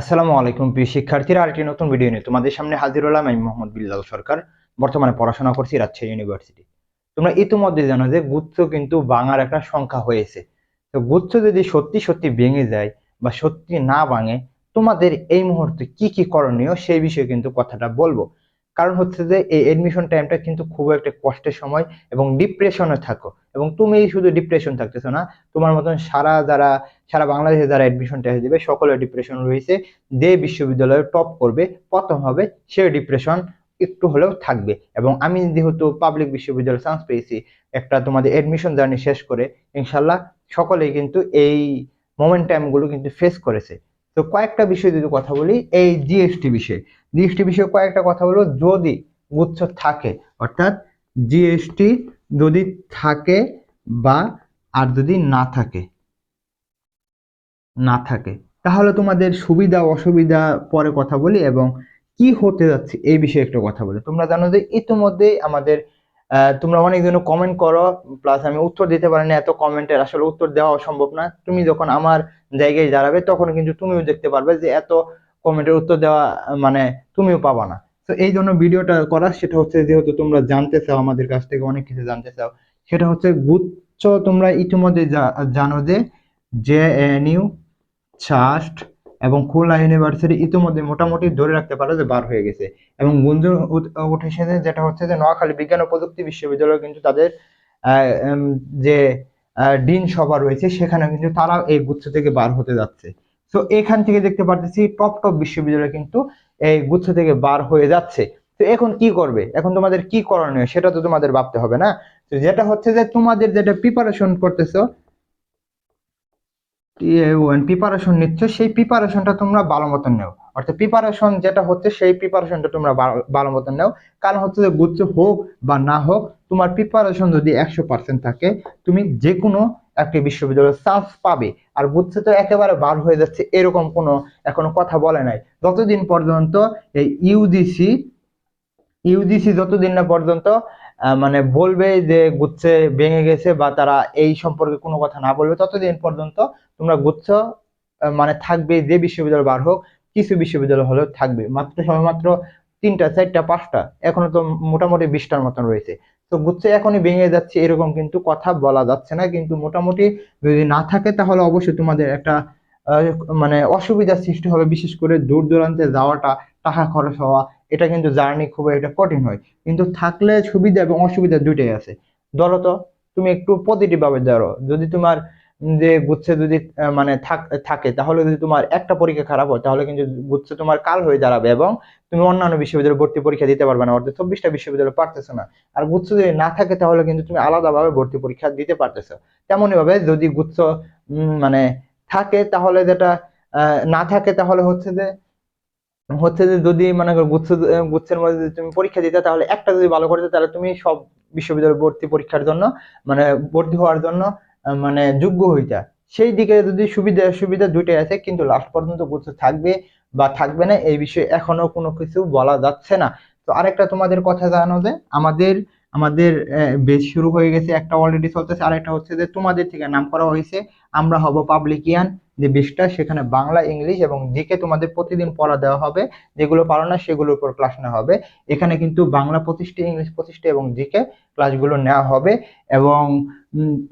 আসসালামু আলাইকুম, প্রিয় শিক্ষার্থীরা, আরেকটি নতুন ভিডিও নিয়ে তোমাদের সামনে হাজির হলাম আমি মোহাম্মদ বিল্লাল সরকার, বর্তমানে পড়াশোনা করছি রাজশাহী ইউনিভার্সিটি তোমরা ইতিমধ্যে জানো যে গুচ্ছ কিন্তু বাঙার একটা সংখ্যা হয়েছে। তো গুচ্ছ যদি সত্যি সত্যি ভেঙে যায় বা সত্যি না ভাঙে, তোমাদের এই মুহূর্তে কি কি করণীয় সেই বিষয়ে কিন্তু কথাটা বলব। কারণ হচ্ছে যে এই এডমিশন টাইমটা কিন্তু খুব একটা কষ্টের সময় এবং ডিপ্রেশনে থাকো। এবং তুমি শুধু ডিপ্রেশন থাকতেছো না, তোমার মতন সারা যারা, সারা বাংলাদেশে যারা অ্যাডমিশন টেস্ট দিবে, সকলের ডিপ্রেশন রয়েছে। যে বিশ্ববিদ্যালয়ে টপ করবে, প্রথম হবে, সে ডিপ্রেশন একটু হলেও থাকবে। এবং আমি যেহেতু পাবলিক বিশ্ববিদ্যালয়ে চান্স পেয়েছি, একটা তোমাদের এডমিশন জার্নি শেষ করে, ইনশাল্লাহ সকলেই কিন্তু এই মোমেন্টামগুলো কিন্তু ফেস করেছে। তো কয়েকটা বিষয় যদি কথা বলি, এই জিএসটি বিষয়ে। জিএসটি বিষয়ে কয়েকটা কথা বলব, যদি গুচ্ছ থাকে, অর্থাৎ জিএসটি যদি থাকে বা আর যদি না থাকে না থাকে, তাহলে তোমাদের সুবিধা, অসুবিধা পরে কথা বলি এবং কি হতে যাচ্ছে এই বিষয়ে একটা কথা বলি। তোমরা জানো যে ইতিমধ্যেই আমাদের তোমরা অনেকজন কমেন্ট করো প্লাস আমি উত্তর দিতে পারি না, এত কমেন্টের আসলে উত্তর দেওয়া সম্ভব না। তুমি যখন আমার জায়গায় দাঁড়াবে, তখন কিন্তু তুমিও দেখতে পারবে যে এত কমেন্টের উত্তর দেওয়া মানে তুমিও পাবা না। তো এই জন্য ভিডিওটা করা, সেটা হচ্ছে যেহেতু তোমরা জানতে চাও, আমাদের কাছ থেকে অনেক কিছু জানতে চাও, সেটা হচ্ছে গুচ্ছ তোমরা ইতিমধ্যে জানো যে জে এন ইউ ট্রাস্ট এবং খুলনা ইউনিভার্সিটি ইতিমধ্যে মোটামুটি ধরে রাখতে পারো যে বার হয়ে গেছে। এবং গুঞ্জন উঠ- উঠেছে যেটা হচ্ছে যে নোয়াখালী বিজ্ঞান ও প্রযুক্তি বিশ্ববিদ্যালয় কিন্তু তাদের যে ডিন সভা রয়েছে সেখানে কিন্তু তারা এই গুচ্ছ থেকে বার হতে যাচ্ছে। তো এখান থেকে দেখতে পারতেছি টপ টপ বিশ্ববিদ্যালয় কিন্তু এই গুচ্ছ থেকে বার হয়ে যাচ্ছে। তো এখন কি করবে? এখন তোমাদের কি করণীয় সেটা তো তোমাদের ভাবতে হবে না। তো যেটা হচ্ছে যে তোমাদের যেটা প্রিপারেশন করতেছো প্রিপারেশন নিচ্ছ, সেই প্রিপারেশনটা তোমরা ভালো মতন নেও। অর্থাৎ প্রিপারেশন যেটা হচ্ছে, সেই প্রিপারেশনটা তোমরা ভালো- মতন নেও। কারণ হচ্ছে যে গুচ্ছ হোক বা না হোক তোমার প্রিপারেশন যদি একশো পার্সেন্ট থাকে, তুমি যে কোনো একটি বিশ্ববিদ্যালয়ের চান্স পাবে। আর গুচ্ছ তো, একেবারে বার হয়ে যাচ্ছে, এরকম কোনো এখনও কথা বলে নাই। যতদিন পর্যন্ত এই ইউজিসি ইউজিসি যতদিন না পর্যন্ত মানে বলবে যে গুচ্ছে ভেঙে গেছে বা তারা এই সম্পর্কে কোনো কথা না বলবে, ততদিন পর্যন্ত তোমরা গুচ্ছ মানে থাকবে যে বিশ্ববিদ্যালয় বার হোক, কিছু বিশ্ববিদ্যালয় হলেও থাকবে। মাত্র সবেমাত্র তিনটা, চারটা, পাঁচটা, এখনও তো মোটামুটি বিশটার মতন রয়েছে। তো গুচ্ছে এখনই ভেঙে যাচ্ছে, এরকম কিন্তু কথা বলা যাচ্ছে না। কিন্তু মোটামুটি যদি না থাকে, তাহলে অবশ্যই তোমাদের একটা মানে অসুবিধার সৃষ্টি হবে, বিশেষ করে দূর দূরান্তে যাওয়াটা, টাকা খরচ হওয়া, এটা কিন্তু জার্নি খুব একটা কঠিন হয়। কিন্তু থাকলে সুবিধা এবং অসুবিধা দুইটাই আছে। ধরো তো, তুমি একটু পজিটিভ ভাবে ধরো, যদি তোমার যে গুচ্ছে যদি মানে থাক- তাহলে যদি তোমার একটা পরীক্ষা খারাপ হয়, তাহলে কিন্তু গুচ্ছে তোমার কাল হয়ে দাঁড়াবে এবং তুমি অন্যান্য বিশ্ববিদ্যালয়ে ভর্তি পরীক্ষা দিতে পারবে না, অর্থাৎ চব্বিশটা বিশ্ববিদ্যালয় পারতেছো না। আর গুচ্ছ যদি না থাকে, তাহলে কিন্তু তুমি আলাদাভাবে ভর্তি পরীক্ষা দিতে পারতেছো। তেমনই ভাবে যদি গুচ্ছ মানে থাকে, তাহলে যেটা না থাকে, তাহলে হচ্ছে যে হচ্ছে যে যদি মানে গুচ্ছ, গুচ্ছের মধ্যে যদি তুমি পরীক্ষা দিতে তাহলে একটা যদি ভালো করতে তাহলে তুমি সব বিশ্ববিদ্যালয় ভর্তি পরীক্ষার জন্য মানে ভর্তি হওয়ার জন্য মানে যোগ্য হইতা। সেই দিকে যদি সুবিধা সুবিধা দুইটাই আছে, কিন্তু লাস্ট পর্যন্ত গুচ্ছ থাকবে বা থাকবে না, এই বিষয়ে এখনও কোনো কিছু বলা যাচ্ছে না। তো আরেকটা তোমাদের কথা জানো যে, আমাদের আমাদের বেশ শুরু হয়ে গেছে, একটা অলরেডি চলতেছে আর একটা হচ্ছে যে তোমাদের থেকে নাম করা হয়েছে, আমরা হব পাবলিকিয়ান। যে বিষটা সেখানে বাংলা, ইংলিশ এবং জিকে তোমাদের প্রতিদিন পড়া দেওয়া হবে। যেগুলো পারো না সেগুলোর উপর ক্লাস নেওয়া হবে। এখানে কিন্তু বাংলা প্রতিষ্ঠা, ইংলিশ প্রতিষ্ঠা এবং জিকে ক্লাসগুলো নেওয়া হবে এবং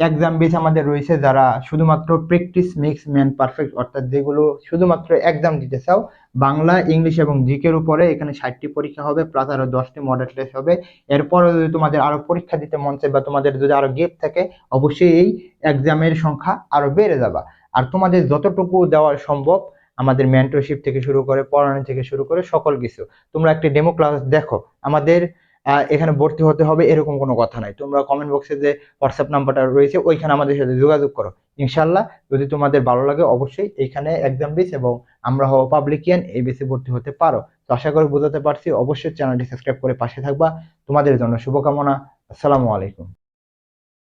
এক্সাম বেস আমাদের রয়েছে যারা শুধুমাত্র প্র্যাকটিস মেক্স ম্যান পারফেক্ট অর্থাৎ যেগুলো শুধুমাত্র এক্সাম দিতে চাও, বাংলা, ইংলিশ এবং জিকের উপরে এখানে ষাটটি পরীক্ষা হবে প্লাস আরও দশটি মডেল টেস্ট হবে। এরপরে যদি তোমাদের আরও পরীক্ষা দিতে মন চায় বা তোমাদের যদি আরও গেপ থাকে, অবশ্যই এই এক্সামের সংখ্যা আরও বেড়ে যাবে। আর তোমাদের যতটুকু দেওয়া সম্ভব, আমাদের মেন্টরশিপ থেকে শুরু করে পড়ানো থেকে শুরু করে সকল কিছু। তোমরা একটি ডেমো ক্লাস দেখো। আমাদের এখানে ভর্তি হতে হবে এরকম কোনো কথা নাই। তোমরা কমেন্ট বক্সে যে হোয়াটসঅ্যাপ নাম্বারটা রয়েছে, ওইখানে আমাদের সাথে যোগাযোগ করো। ইনশাল্লাহ যদি তোমাদের ভালো লাগে অবশ্যই এইখানে এক্সাম বেস এবং আমরা হব পাবলিকিয়ান এই বেসে ভর্তি হতে পারো। তো আশা করি বোঝাতে পারছি। অবশ্যই চ্যানেলটি সাবস্ক্রাইব করে পাশে থাকবা। তোমাদের জন্য শুভকামনা। আসসালামু আলাইকুম।